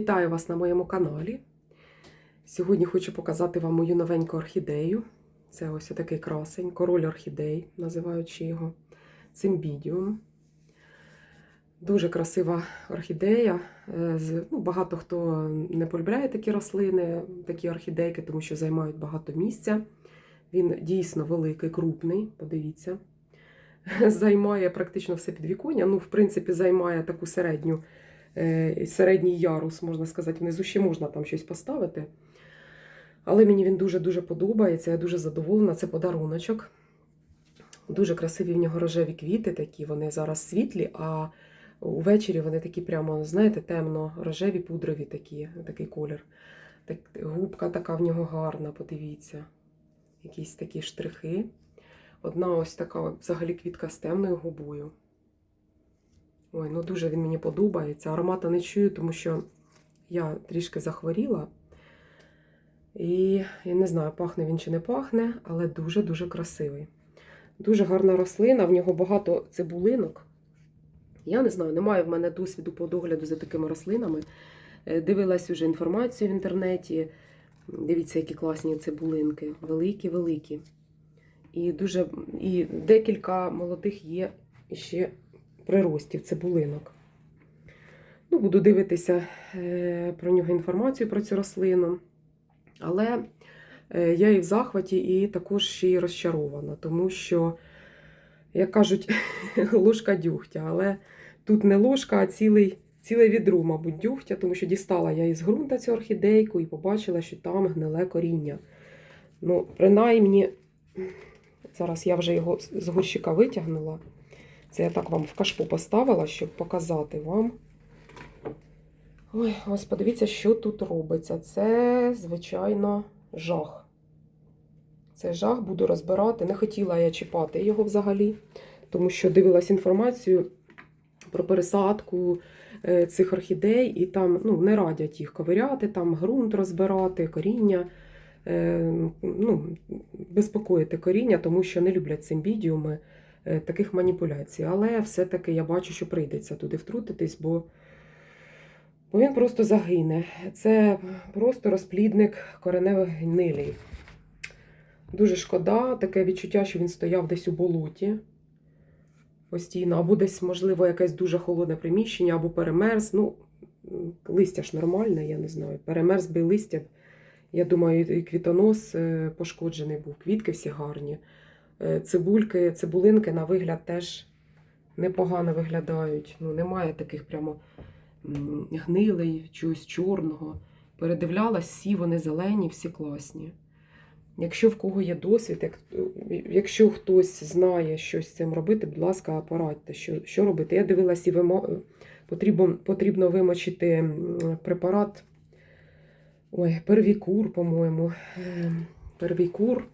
Вітаю вас на моєму каналі. Сьогодні хочу показати вам мою новеньку орхідею. Це ось такий красень, король орхідей, називаючи його цимбідіум. Дуже красива орхідея. Е, Ну, багато хто не полюбляє такі рослини, такі орхідейки, тому що займають багато місця. Він дійсно великий, крупний, подивіться. Займає практично все підвіконня. Ну, в принципі, займає таку середню середній ярус, можна сказати, внизу ще можна там щось поставити. Але мені він дуже-дуже подобається, я дуже задоволена. Це подаруночок. Дуже красиві в нього рожеві квіти, такі вони зараз світлі, а увечері вони такі прямо, знаєте, темно-рожеві, пудрові такі, такий колір. Так, губка така в нього гарна, подивіться. Якісь такі штрихи. Одна ось така взагалі квітка з темною губою. Ой, ну дуже він мені подобається. Аромата не чую, тому що я трішки захворіла. І я не знаю, пахне він чи не пахне, але дуже-дуже красивий. Дуже гарна рослина, в нього багато цибулинок. Я не знаю, немає в мене досвіду по догляду за такими рослинами. Е, Дивилась уже інформацію в інтернеті. Дивіться, які класні цибулинки. Великі-великі. І дуже, і декілька молодих є ще приростів цибулинок. Ну, буду дивитися е, про нього інформацію про цю рослину. Але е, я і в захваті, і також ще й розчарована, тому що, як кажуть, ложка дюгтя. Але тут не ложка, а цілий, ціле відро, мабуть, дюгтя, тому що дістала я із ґрунта цю орхідейку і побачила, що там гниле коріння. Ну, принаймні, зараз я вже його з горщика витягнула. Це я так вам в кашпо поставила, щоб показати вам. Ой, ось подивіться, що тут робиться. Це, звичайно, жах. Це жах, буду розбирати. Не хотіла я чіпати його взагалі, тому що дивилась інформацію про пересадку е, цих орхідей, і там ну, не радять їх ковиряти, там ґрунт розбирати, коріння, е, ну, безпокоїти коріння, тому що не люблять цимбідіуми е, таких маніпуляцій. Але все-таки я бачу, що прийдеться туди втрутитись, бо бо він просто загине. Це просто розплідник кореневих гнилій. Дуже шкода, таке відчуття, що він стояв десь у болоті постійно, або десь, можливо, якесь дуже холодне приміщення, або перемерз. Ну, листя ж нормальне, я не знаю. Перемерз би листя. Я думаю, і квітонос е, пошкоджений був. Квітки всі гарні. Е, Цибульки, цибулинки, на вигляд, теж непогано виглядають. Ну, немає таких прямо м, гнилий, чогось чорного. Передивлялась, всі вони зелені, всі класні. Якщо в кого є досвід, як, якщо хтось знає, що з цим робити, будь ласка, порадьте, що, що робити. Я дивилась і вимо... потрібно, потрібно вимочити препарат. Ой, первікур, по-моєму. Ем, Первікур.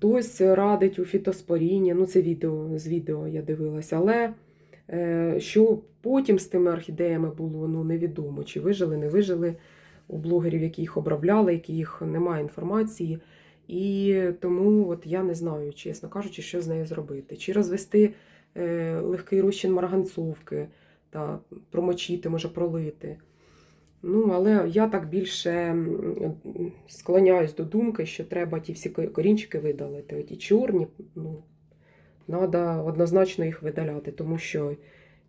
Хтось радить у фітоспоріні, ну це відео з відео я дивилася, але е, що потім з тими орхідеями було, ну невідомо, чи вижили, не вижили у блогерів, які їх обробляли, які їх немає інформації. І тому от я не знаю, чесно кажучи, що з нею зробити. Чи розвести е, легкий розчин марганцовки та промочити, може пролити. Ну, але я так більше склоняюсь до думки, що треба ті всі корінчики видалити. Ті чорні, ну, треба однозначно їх видаляти, тому що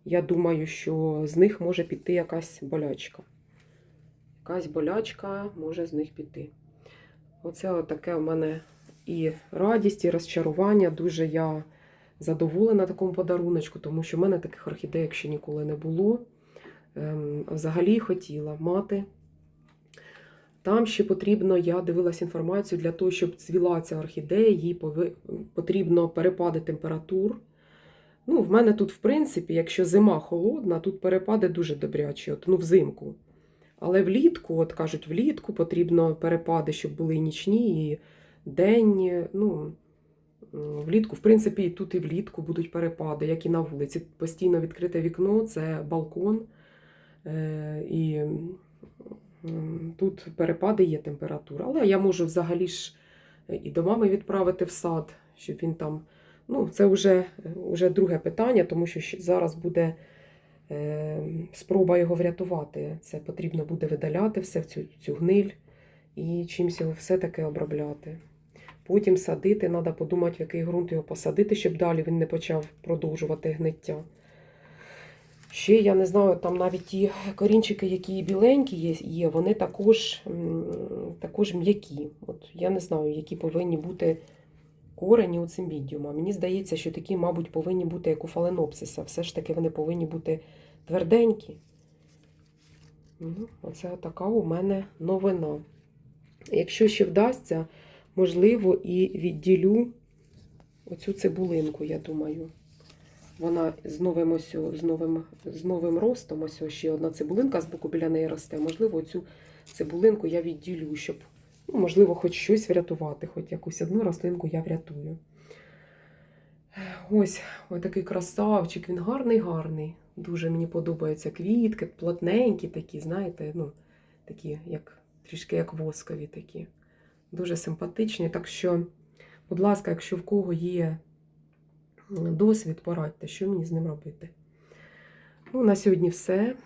я думаю, що з них може піти якась болячка. Якась болячка може з них піти. Оце таке в мене і радість, і розчарування. Дуже я задоволена такому подаруночку, тому що в мене таких орхідеїк ще ніколи не було. Ем, Взагалі хотіла мати. Там ще потрібно, я дивилася інформацію, для того, щоб цвіла ця орхідея, їй потрібно перепади температур. Ну, в мене тут, в принципі, якщо зима холодна, тут перепади дуже добрячі, от, ну, взимку. Але влітку, от кажуть, влітку потрібно перепади, щоб були і нічні, і денні. Ну, влітку, в принципі, і тут і влітку будуть перепади, як і на вулиці. Постійно відкрите вікно, це балкон. Е, і тут перепади є температура. Але я можу взагалі ж і до мами відправити в сад, щоб він там. Ну, це вже, вже друге питання, тому що зараз буде е, спроба його врятувати. Це потрібно буде видаляти все в цю, цю гниль і чимось його все-таки обробляти. Потім садити, треба подумати, в який ґрунт його посадити, щоб далі він не почав продовжувати гниття. Ще я не знаю, там навіть ті корінчики, які біленькі є, вони також, також м'які. От я не знаю, які повинні бути корені у цимбідіума. Мені здається, що такі, мабуть, повинні бути як у фаленопсиса. Все ж таки вони повинні бути тверденькі. Ну, оце така у мене новина. Якщо ще вдасться, можливо, і відділю оцю цибулинку, я думаю. Вона з новим, ось, з новим, з новим ростом, ось ще одна цибулинка з боку біля неї росте. Можливо, цю цибулинку я відділю, щоб, ну, можливо, хоч щось врятувати, хоч якусь одну рослинку я врятую. Ось, ось такий красавчик, він гарний-гарний. Дуже мені подобаються квітки, плотненькі такі, знаєте, ну, такі, як трішки як воскові такі. Дуже симпатичні. Так що, будь ласка, якщо в кого є досвід, порадьте, що мені з ним робити. Ну, на сьогодні все.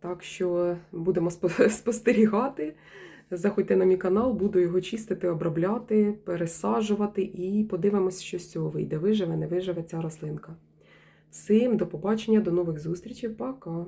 Так що будемо спостерігати. Заходьте на мій канал, буду його чистити, обробляти, пересаджувати і подивимось, що з цього вийде. Виживе, не виживе ця рослинка. Всім до побачення, до нових зустрічей. Пока!